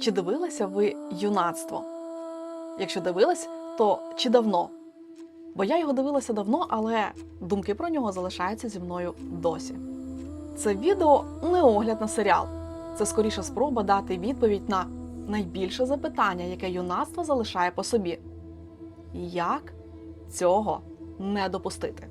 Чи дивилися ви юнацтво? Якщо дивились, то чи давно? Бо я його дивилася давно, але думки про нього залишаються зі мною досі. Це відео не огляд на серіал. Це скоріше спроба дати відповідь на найбільше запитання, яке юнацтво залишає по собі. Як цього не допустити?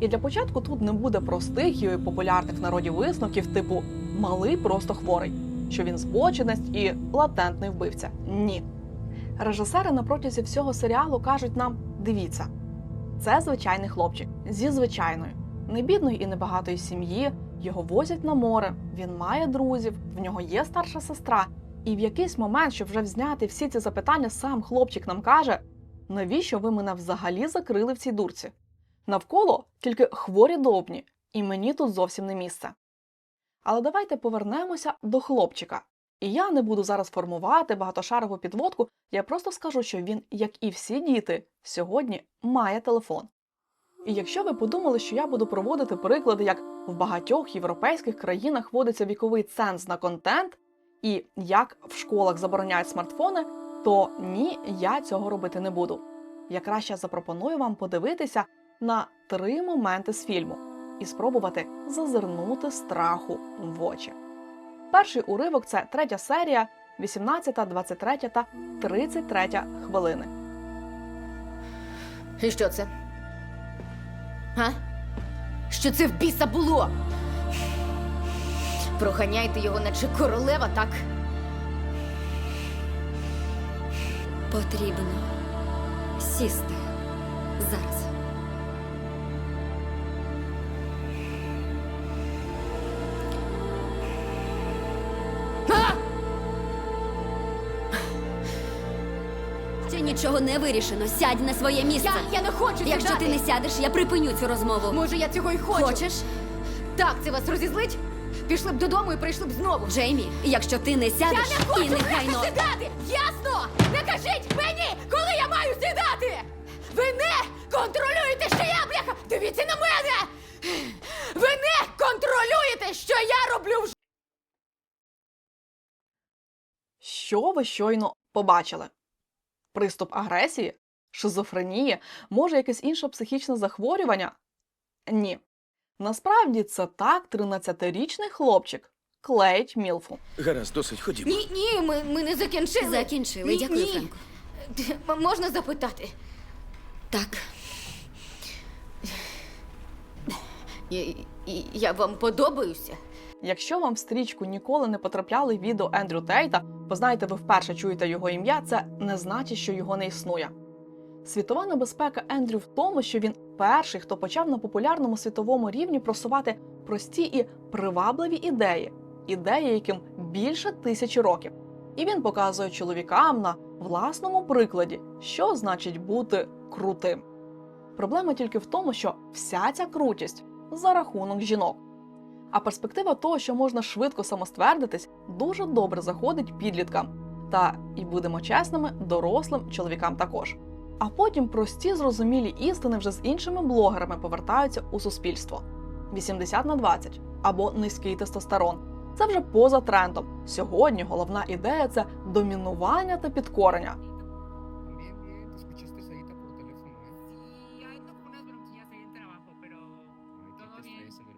І для початку тут не буде простих і популярних в народі висновків, типу малий просто хворий, що він збочинець і латентний вбивця. Ні. Режисери на протязі всього серіалу кажуть нам: дивіться, це звичайний хлопчик зі звичайної, не бідної і небагатої сім'ї. Його возять на море, він має друзів, в нього є старша сестра. І в якийсь момент, щоб вже взняти всі ці запитання, сам хлопчик нам каже: навіщо ви мене взагалі закрили в цій дурці? Навколо тільки хворі довбні, і мені тут зовсім не місце. Але давайте повернемося до хлопчика. І я не буду зараз формувати багатошарову підводку, я просто скажу, що він, як і всі діти, сьогодні має телефон. І якщо ви подумали, що я буду проводити приклади, як в багатьох європейських країнах вводиться віковий ценз на контент, і як в школах забороняють смартфони, то ні, я цього робити не буду. Я краще запропоную вам подивитися на три моменти з фільму і спробувати зазирнути страху в очі. Перший уривок це третя серія, 18, 23 та 33 хвилини. І що це? А? Що це в біса було? Проганяйте його, наче королева, так? Потрібно сісти зараз. Нічого не вирішено. Сядь на своє місце. Я, я не хочу Якщо ти не сядеш, я припиню цю розмову. Може, я цього й хочу. Хочеш? Так, це вас розізлить? Пішли б додому і прийшли б знову. Джеймі, якщо ти не Я сядеш не хочу і врешті сідати! Ясно! Не кажіть мені, коли я маю сідати! Ви не контролюєте, що я, бляха! Дивіться на мене! Ви не контролюєте, що я роблю в! Що ви щойно побачили? Приступ агресії, шизофренії, може якесь інше психічне захворювання? Ні. Насправді це так 13-річний хлопчик клеїть мілфу. Гаразд, досить ходімо. Ні, ні, ми, ми не закінчили. Закінчили. Ні, Дякую, ні. Френко. М- Можна запитати? Так. Я, я вам подобаюся? Якщо вам в стрічку ніколи не потрапляли відео Ендрю Тейта, бо знаєте, ви вперше чуєте його ім'я, це не значить, що його не існує. Світова небезпека Ендрю в тому, що він перший, хто почав на популярному світовому рівні просувати прості і привабливі ідеї, ідеї, яким більше тисячі років. І він показує чоловікам на власному прикладі, що значить бути крутим. Проблема тільки в тому, що вся ця крутість за рахунок жінок. А перспектива того, що можна швидко самоствердитись, дуже добре заходить підліткам. Та і будемо чесними, дорослим чоловікам також. А потім прості зрозумілі істини вже з іншими блогерами повертаються у суспільство: 80 на 20 або низький тестостерон. Це вже поза трендом. Сьогодні головна ідея це домінування та підкорення.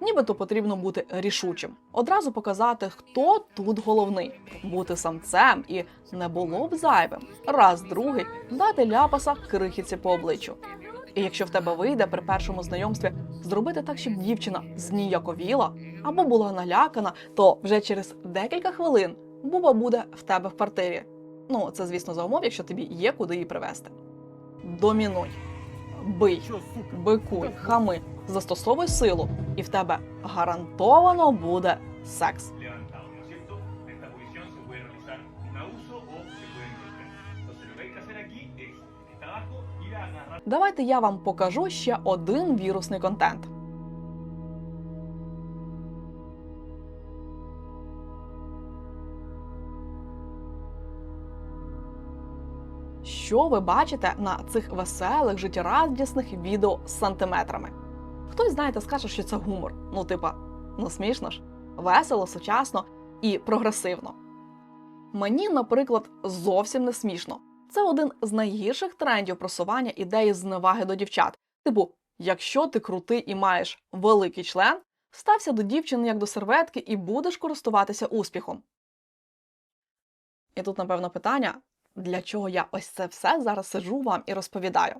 Нібито потрібно бути рішучим, одразу показати, хто тут головний, бути самцем і не було б зайвим. Раз другий дати ляпаса крихітці по обличчю. І якщо в тебе вийде при першому знайомстві зробити так, щоб дівчина зніяковіла або була налякана, то вже через декілька хвилин буба буде в тебе в квартирі. Ну, це звісно за умов, якщо тобі є куди її привезти. Домінуй, бий, бикуй, хами, застосовуй силу, і в тебе гарантовано буде секс. Давайте я вам покажу ще один вірусний контент. що ви бачите на цих веселих, життєрадісних відео з сантиметрами. Хтось, знаєте, скаже, що це гумор. Ну, типа, ну смішно ж, весело, сучасно і прогресивно. Мені, наприклад, зовсім не смішно. Це один з найгірших трендів просування ідеї зневаги до дівчат. Типу, якщо ти крутий і маєш великий член, стався до дівчини як до серветки і будеш користуватися успіхом. І тут, напевно, питання, для чого я ось це все зараз сиджу вам і розповідаю.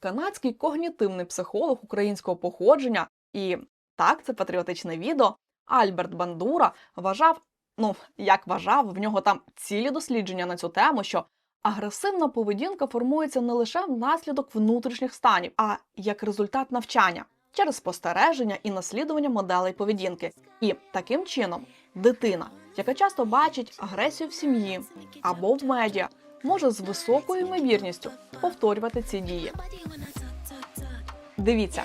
Канадський когнітивний психолог українського походження і так, це патріотичне відео, Альберт Бандура вважав, ну як вважав, в нього там цілі дослідження на цю тему, що агресивна поведінка формується не лише внаслідок внутрішніх станів, а як результат навчання через спостереження і наслідування моделей поведінки. І таким чином дитина, яка часто бачить агресію в сім'ї або в медіа, може з високою ймовірністю повторювати ці дії. Дивіться,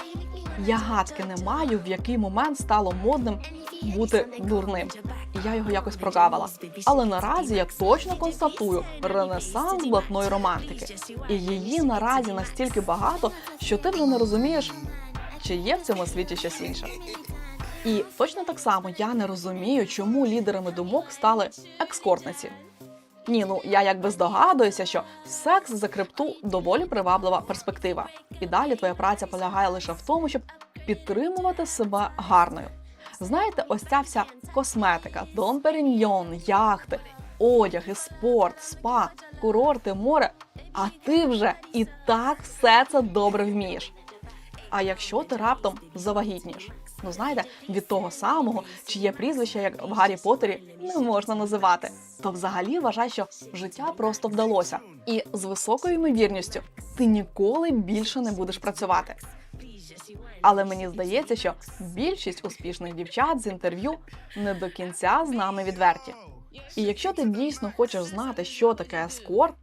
я гадки не маю, в який момент стало модним бути дурним, я його якось прогавила. Але наразі я точно констатую ренесанс блатної романтики, і її наразі настільки багато, що ти вже не розумієш, чи є в цьому світі щось інше. І точно так само я не розумію, чому лідерами думок стали екскортниці. Ні, ну я якби здогадуюся, що секс за крипту доволі приваблива перспектива. І далі твоя праця полягає лише в тому, щоб підтримувати себе гарною. Знаєте, ось ця вся косметика, Дон Періньйон, яхти, одяги, спорт, спа, курорти, море. А ти вже і так все це добре вмієш. А якщо ти раптом завагітнієш? Ну знаєте, від того самого, чиє прізвище, як в Гаррі Поттері, не можна називати. То взагалі вважай, що життя просто вдалося, і з високою ймовірністю ти ніколи більше не будеш працювати. Але мені здається, що більшість успішних дівчат з інтерв'ю не до кінця з нами відверті. І якщо ти дійсно хочеш знати, що таке ескорт,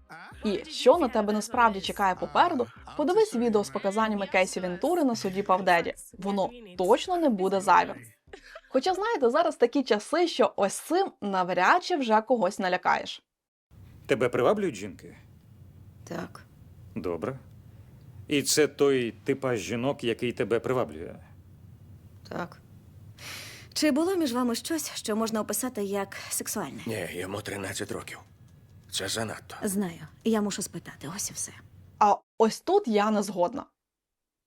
і що на тебе насправді чекає попереду, подивись відео з показаннями Кейсі Вентури на суді Павдеді. Воно точно не буде зайвим. Хоча, знаєте, зараз такі часи, що ось цим навряд чи вже когось налякаєш. Тебе приваблюють жінки? Так. Добре. І це той типаж жінок, який тебе приваблює. Так. Чи було між вами щось, що можна описати як сексуальне? Ні, йому 13 років. Це занадто. Знаю. Я мушу спитати, ось і все. А ось тут я не згодна.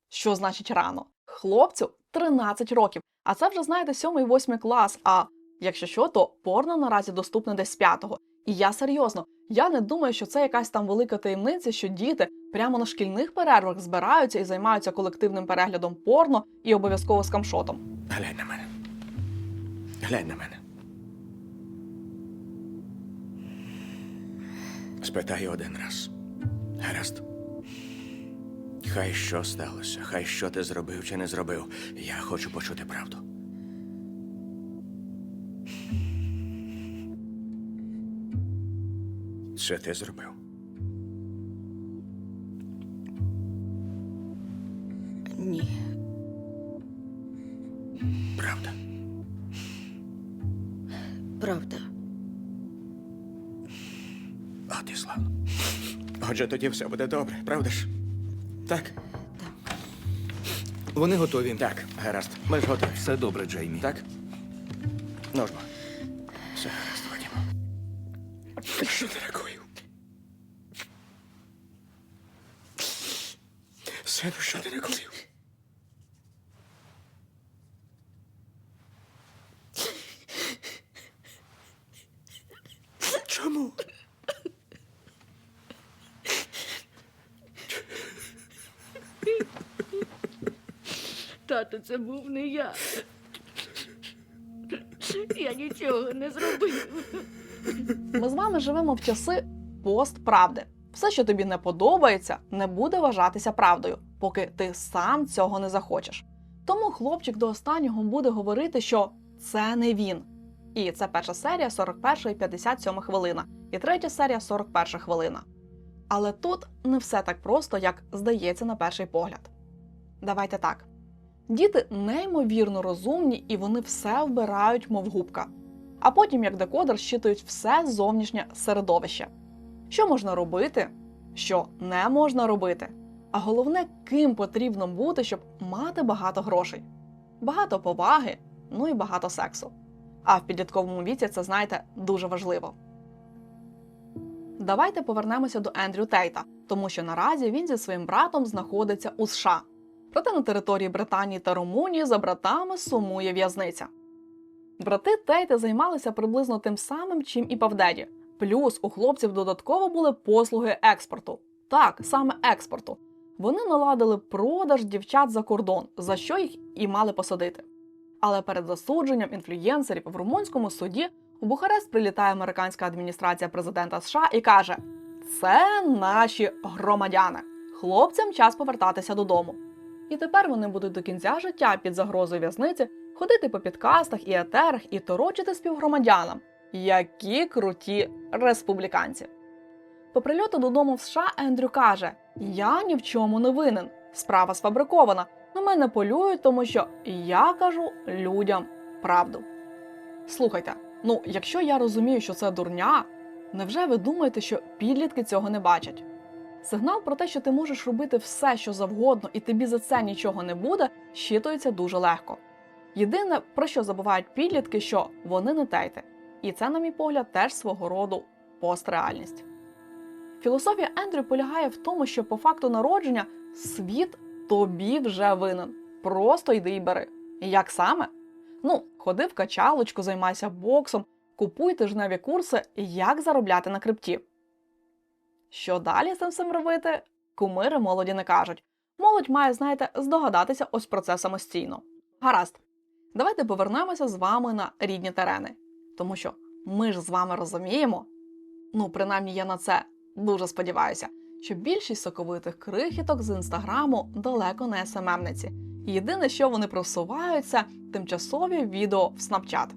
Що значить рано? Хлопцю 13 років, а це вже знаєте 7-8 клас. А якщо що, то порно наразі доступне десь з п'ятого. І я серйозно, я не думаю, що це якась там велика таємниця, що діти прямо на шкільних перервах збираються і займаються колективним переглядом порно і обов'язково з камшотом. Глянь на мене. Глянь на мене. Спитаю один раз. Гаразд. Хай що сталося, хай що ти зробив чи не зробив. Я хочу почути правду. Це ти зробив. Ні. Правда. Правда. От і славно. Отже, тоді все буде добре, правда ж? Так? Вони готові. Так, гаразд. Ми ж готові. Все добре, Джеймі. Так? Ж бо. Все гаразд, ходімо. Що ти рахую? Сину, що ти рахую? Чому? Тато, це був не я. Я нічого не зробив. Ми з вами живемо в часи постправди. Все, що тобі не подобається, не буде вважатися правдою, поки ти сам цього не захочеш. Тому хлопчик до останнього буде говорити, що це не він. І це перша серія 41 і 57 хвилина, і третя серія 41 хвилина. Але тут не все так просто, як здається на перший погляд. Давайте так. Діти неймовірно розумні і вони все вбирають, мов губка а потім, як декодер, щитують все зовнішнє середовище. Що можна робити, що не можна робити, а головне, ким потрібно бути, щоб мати багато грошей, багато поваги, ну і багато сексу. А в підлітковому віці це, знаєте, дуже важливо. Давайте повернемося до Ендрю Тейта, тому що наразі він зі своїм братом знаходиться у США. Проте на території Британії та Румунії за братами сумує в'язниця. Брати Тейти займалися приблизно тим самим, чим і Павдеді. Плюс у хлопців додатково були послуги експорту. Так, саме експорту. Вони наладили продаж дівчат за кордон, за що їх і мали посадити. Але перед засудженням інфлюєнсерів в румунському суді у Бухарест прилітає американська адміністрація президента США і каже: це наші громадяни. Хлопцям час повертатися додому. І тепер вони будуть до кінця життя під загрозою в'язниці ходити по підкастах і етерах і торочити співгромадянам. Які круті республіканці. По прильоту додому в США Ендрю каже: Я ні в чому не винен. Справа сфабрикована. На мене полюють, тому що я кажу людям правду. Слухайте, ну якщо я розумію, що це дурня, невже ви думаєте, що підлітки цього не бачать? Сигнал про те, що ти можеш робити все, що завгодно, і тобі за це нічого не буде, щитується дуже легко. Єдине, про що забувають підлітки, що вони не тейти. І це, на мій погляд, теж свого роду постреальність. Філософія Ендрю полягає в тому, що по факту народження світ тобі вже винен. Просто йди і бери. Як саме? Ну, ходи в качалочку, займайся боксом, купуй тижневі курси, як заробляти на крипті. Що далі з цим робити? Кумири молоді не кажуть. Молодь має, знаєте, здогадатися ось про це самостійно. Гаразд, давайте повернемося з вами на рідні терени. Тому що ми ж з вами розуміємо, ну, принаймні я на це дуже сподіваюся, що більшість соковитих крихіток з інстаграму далеко не СММниці. Єдине, що вони просувають, це тимчасові відео в Snapchat.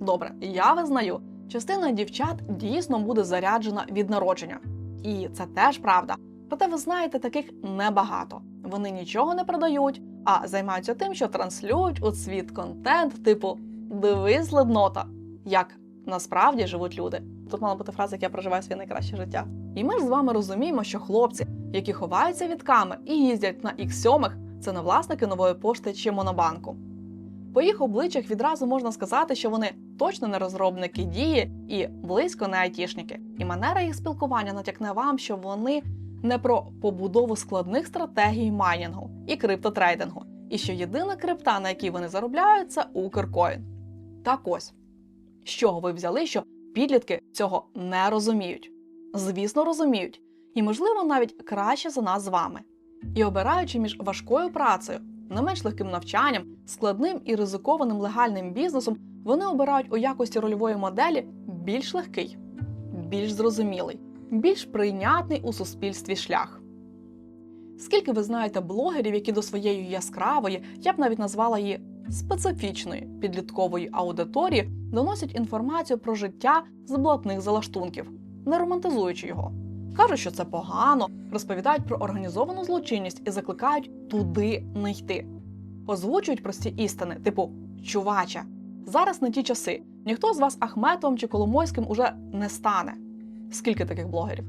Добре, я визнаю, частина дівчат дійсно буде заряджена від народження. І це теж правда. Проте ви знаєте, таких небагато. Вони нічого не продають, а займаються тим, що транслюють у світ контент, типу Дивись, леднота, як насправді живуть люди. Тут мала бути фраза, як я проживаю своє найкраще життя. І ми ж з вами розуміємо, що хлопці, які ховаються від камер і їздять на X7, це не власники нової пошти чи монобанку. По їх обличчях відразу можна сказати, що вони точно не розробники дії і близько не айтішники. І манера їх спілкування натякне вам, що вони не про побудову складних стратегій майнінгу і криптотрейдингу, і що єдина крипта, на якій вони заробляють, це Укркоін. Так ось, з чого ви взяли, що підлітки цього не розуміють? Звісно, розуміють, і, можливо, навіть краще за нас з вами. І обираючи між важкою працею, не менш легким навчанням, складним і ризикованим легальним бізнесом, вони обирають у якості рольової моделі більш легкий, більш зрозумілий, більш прийнятний у суспільстві шлях. Скільки ви знаєте блогерів, які до своєї яскравої, я б навіть назвала її специфічної підліткової аудиторії, доносять інформацію про життя з блатних залаштунків, не романтизуючи його. Кажуть, що це погано, розповідають про організовану злочинність і закликають туди не йти. Озвучують прості істини, типу чуваче, зараз не ті часи. Ніхто з вас Ахметовим чи Коломойським уже не стане. Скільки таких блогерів?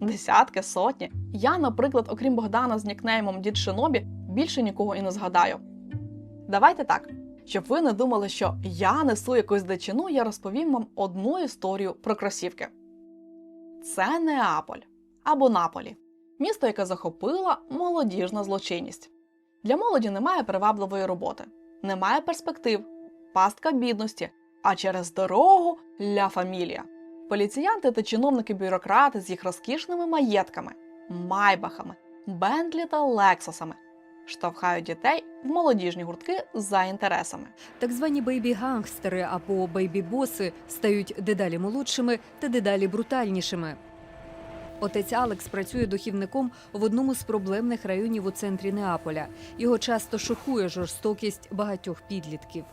Десятки, сотні. Я, наприклад, окрім Богдана з нікнеймом Дід Шинобі, більше нікого і не згадаю. Давайте так. Щоб ви не думали, що я несу якусь дичину, я розповім вам одну історію про кросівки. Це Неаполь або Наполі, місто, яке захопила молодіжна злочинність. Для молоді немає привабливої роботи, немає перспектив, пастка бідності, а через дорогу ля фамілія. Поліціянти та чиновники-бюрократи з їх розкішними маєтками, майбахами, Бентлі та Лексусами штовхають дітей в молодіжні гуртки за інтересами. Так звані бейбі-гангстери або бейбі-боси стають дедалі молодшими та дедалі брутальнішими. Отець Алекс працює дохівником в одному з проблемних районів у центрі Неаполя. Його часто шокує жорстокість багатьох підлітків.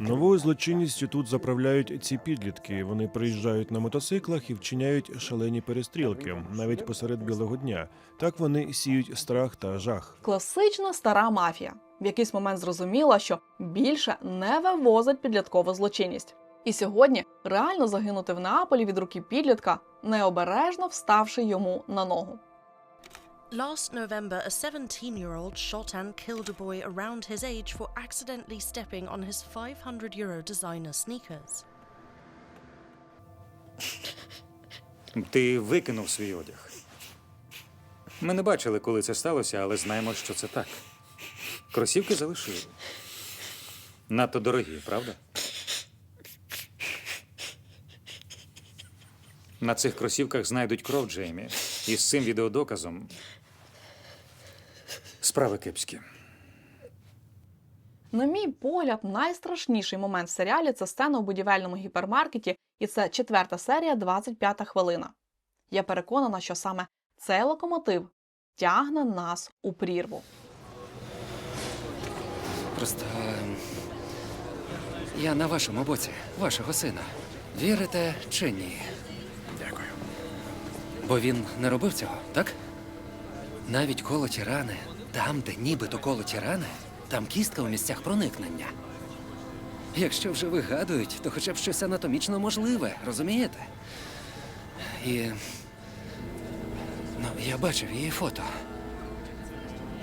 Новою злочинністю тут заправляють ці підлітки. Вони приїжджають на мотоциклах і вчиняють шалені перестрілки, навіть посеред білого дня. Так вони сіють страх та жах. Класична стара мафія в якийсь момент зрозуміла, що більше не вивозить підліткову злочинність. І сьогодні реально загинути в Неаполі від руки підлітка, необережно вставши йому на ногу. Last November, a 17 year old shot and killed a boy around his age for accidentally stepping on his 500 euro designer sneakers. Ти викинув свій одяг. Ми не бачили, коли це сталося, але знаємо, що це так. Кросівки залишили. Надто дорогі, правда? На цих кросівках знайдуть кров Джеймі. І з цим відеодоказом справи кепські. На мій погляд, найстрашніший момент в серіалі це сцена у будівельному гіпермаркеті, і це четверта серія, 25 хвилина. Я переконана, що саме цей локомотив тягне нас у прірву. Просто ем, я на вашому боці, вашого сина. Вірите чи ні? Дякую. Бо він не робив цього, так? Навіть колоті рани, там, де нібито колоті рани, там кістка у місцях проникнення. Якщо вже вигадують, то хоча б щось анатомічно можливе, розумієте? І. Ну, я бачив її фото.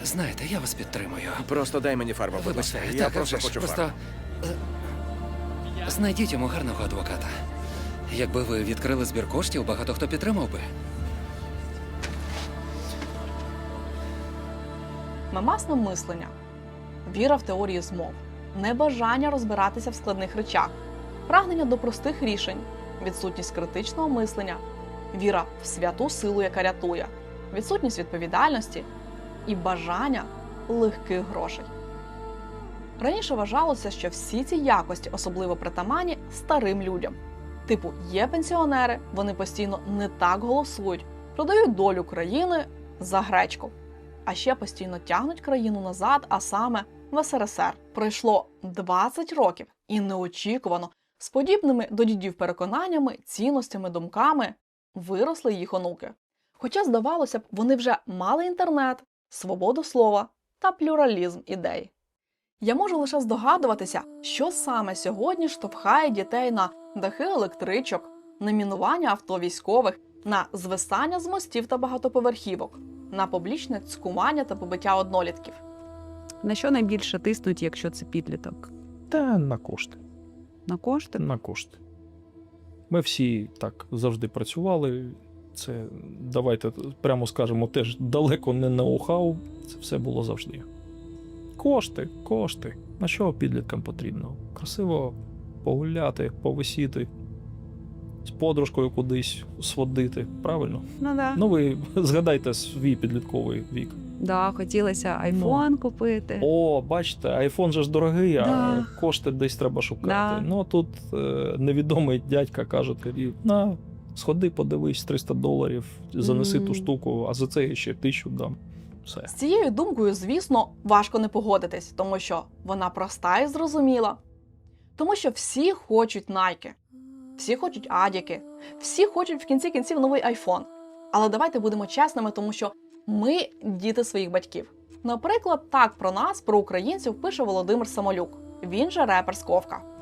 Знаєте, я вас підтримую. Просто дай мені фарбу, будь ласка. так, Я а просто вже ж, хочу просто фарбу. е, знайдіть йому гарного адвоката. Якби ви відкрили збір коштів, багато хто підтримав би. Мемасне мислення, віра в теорії змов, небажання розбиратися в складних речах, прагнення до простих рішень, відсутність критичного мислення, віра в святу силу, яка рятує, відсутність відповідальності. І бажання легких грошей. Раніше вважалося, що всі ці якості особливо притаманні старим людям. Типу, є пенсіонери, вони постійно не так голосують, продають долю країни за гречку а ще постійно тягнуть країну назад, а саме в СРСР. Пройшло 20 років і неочікувано з подібними до дідів переконаннями, цінностями, думками виросли їх онуки. Хоча, здавалося б, вони вже мали інтернет, свободу слова та плюралізм ідей. Я можу лише здогадуватися, що саме сьогодні штовхає дітей на дахи електричок, на мінування авто військових, на звисання з мостів та багатоповерхівок, на публічне цькування та побиття однолітків. На що найбільше тиснуть, якщо це підліток? Та на кошти. На кошти? На кошти. Ми всі так завжди працювали. Це, давайте прямо скажемо, теж далеко не ноу-хау. Це все було завжди. Кошти, кошти. На що підліткам потрібно? Красиво погуляти, повисіти, з подружкою кудись сводити. Правильно? Ну да. Ну, ви згадайте свій підлітковий вік. Да, хотілося айфон купити. О, бачите, айфон же ж дорогий, а кошти десь треба шукати. Да. Ну тут е, невідомий дядька каже тобі: на, сходи, подивись 300 доларів, занеси ту штуку, а за це я ще тисячу дам. Все. З цією думкою, звісно, важко не погодитись, тому що вона проста і зрозуміла. Тому що всі хочуть найки, всі хочуть адіки, всі хочуть в кінці кінців новий айфон. Але давайте будемо чесними, тому що ми діти своїх батьків. Наприклад, так про нас, про українців, пише Володимир Самолюк. Він же репер Сковка.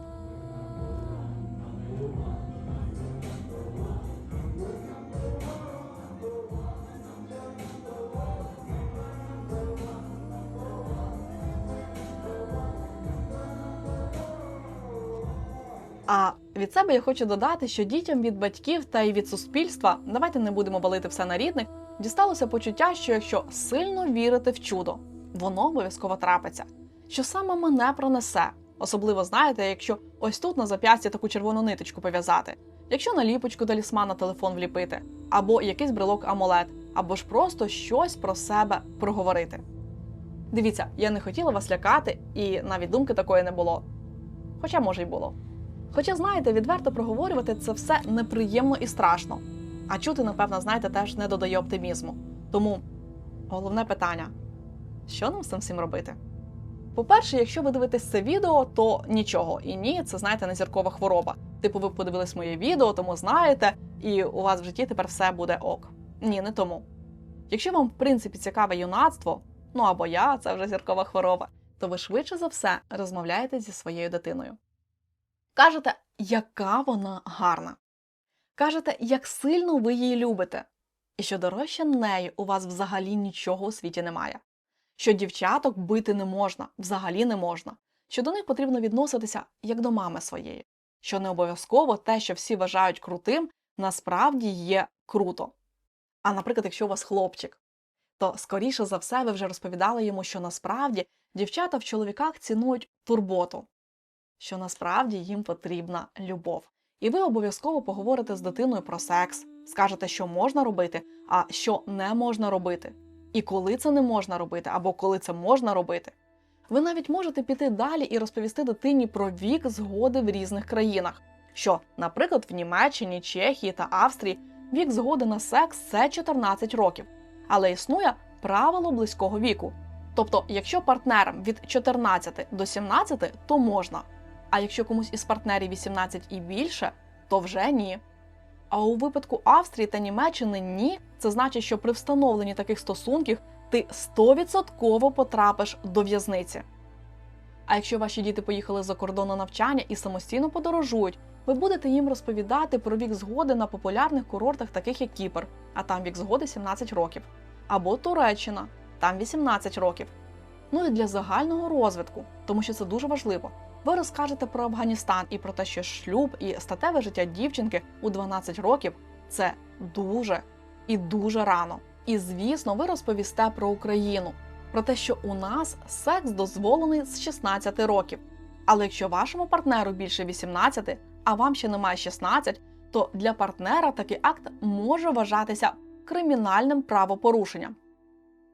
А від себе я хочу додати, що дітям від батьків та й від суспільства, давайте не будемо валити все на рідних, дісталося почуття, що якщо сильно вірити в чудо, воно обов'язково трапиться. Що саме мене пронесе. Особливо знаєте, якщо ось тут на зап'ясті таку червону ниточку пов'язати, якщо наліпочку талісман на телефон вліпити, або якийсь брелок амулет, або ж просто щось про себе проговорити. Дивіться, я не хотіла вас лякати, і навіть думки такої не було. Хоча, може, й було. Хоча, знаєте, відверто проговорювати це все неприємно і страшно. А чути, напевно, знаєте, теж не додає оптимізму. Тому головне питання: що нам з цим всім робити? По-перше, якщо ви дивитесь це відео, то нічого. І ні, це знаєте, не зіркова хвороба. Типу, ви подивились моє відео, тому знаєте, і у вас в житті тепер все буде ок. Ні, не тому. Якщо вам, в принципі, цікаве юнацтво, ну або я, це вже зіркова хвороба, то ви швидше за все розмовляєте зі своєю дитиною. Кажете, яка вона гарна. Кажете, як сильно ви її любите, і що дорожче неї у вас взагалі нічого у світі немає. Що дівчаток бити не можна, взагалі не можна, що до них потрібно відноситися як до мами своєї, що не обов'язково те, що всі вважають крутим, насправді є круто. А наприклад, якщо у вас хлопчик, то скоріше за все ви вже розповідали йому, що насправді дівчата в чоловіках цінують турботу, що насправді їм потрібна любов. І ви обов'язково поговорите з дитиною про секс, скажете, що можна робити, а що не можна робити, і коли це не можна робити, або коли це можна робити. Ви навіть можете піти далі і розповісти дитині про вік згоди в різних країнах, що, наприклад, в Німеччині, Чехії та Австрії вік згоди на секс це 14 років, але існує правило близького віку. Тобто, якщо партнерам від 14 до 17, то можна, а якщо комусь із партнерів 18 і більше, то вже ні. А у випадку Австрії та Німеччини ні, це значить, що при встановленні таких стосунків ти 100% потрапиш до в'язниці. А якщо ваші діти поїхали за кордон на навчання і самостійно подорожують, ви будете їм розповідати про вік згоди на популярних курортах, таких як Кіпр, а там вік згоди 17 років, або Туреччина, там 18 років. Ну і для загального розвитку, тому що це дуже важливо. Ви розкажете про Афганістан і про те, що шлюб і статеве життя дівчинки у 12 років це дуже і дуже рано. І звісно, ви розповісте про Україну, про те, що у нас секс дозволений з 16 років. Але якщо вашому партнеру більше 18, а вам ще немає 16, то для партнера такий акт може вважатися кримінальним правопорушенням,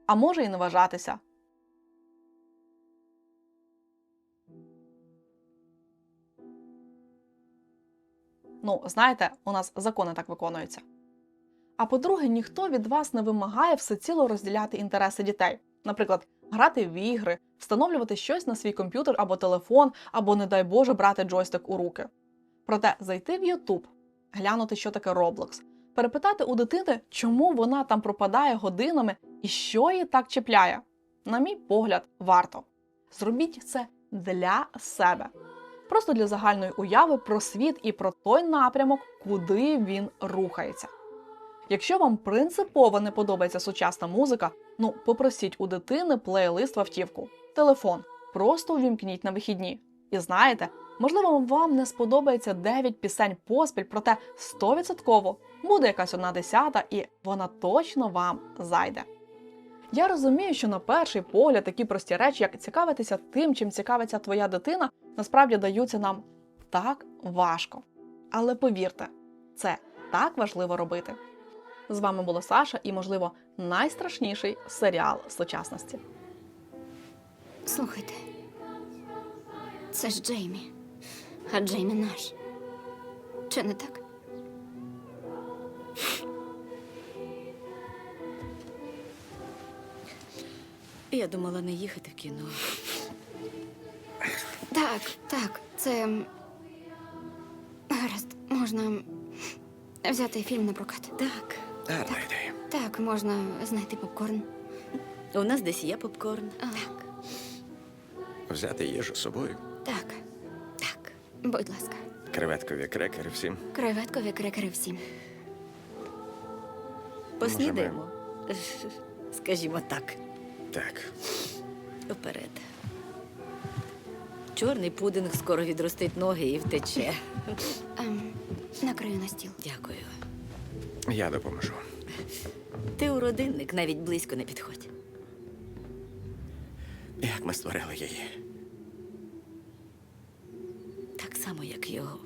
а може і не вважатися. Ну, знаєте, у нас закони так виконуються. А по-друге, ніхто від вас не вимагає всеціло розділяти інтереси дітей. Наприклад, грати в ігри, встановлювати щось на свій комп'ютер або телефон, або, не дай Боже, брати джойстик у руки. Проте зайти в YouTube, глянути, що таке Roblox, перепитати у дитини, чому вона там пропадає годинами і що її так чіпляє. На мій погляд, варто. Зробіть це для себе. Просто для загальної уяви про світ і про той напрямок, куди він рухається. Якщо вам принципово не подобається сучасна музика, ну попросіть у дитини плейлист в автівку, телефон, просто увімкніть на вихідні. І знаєте, можливо, вам не сподобається 9 пісень поспіль, проте 100% буде якась одна десята, і вона точно вам зайде. Я розумію, що на перший погляд такі прості речі, як цікавитися тим, чим цікавиться твоя дитина, насправді даються нам так важко. Але повірте, це так важливо робити. З вами була Саша і, можливо, найстрашніший серіал сучасності. Слухайте. Це ж Джеймі. А Джеймі наш. Чи не так? Я думала не їхати в кіно. Так, так, це. Гаразд, можна взяти фільм на прокат. Так, Гарна ідея. Так, можна знайти попкорн. у нас десь є попкорн. Так, Взяти їжу з собою. так, так. Будь ласка, Креветкові крекери всім. креветкові крекери всім. Поснідаємо. Скажімо так, Так. вперед. Чорний пудинг скоро відростить ноги і втече. Ем, накрию на стіл. Дякую. Я допоможу. Ти у родинник навіть близько не підходь. Як ми створили її? Так само, як його.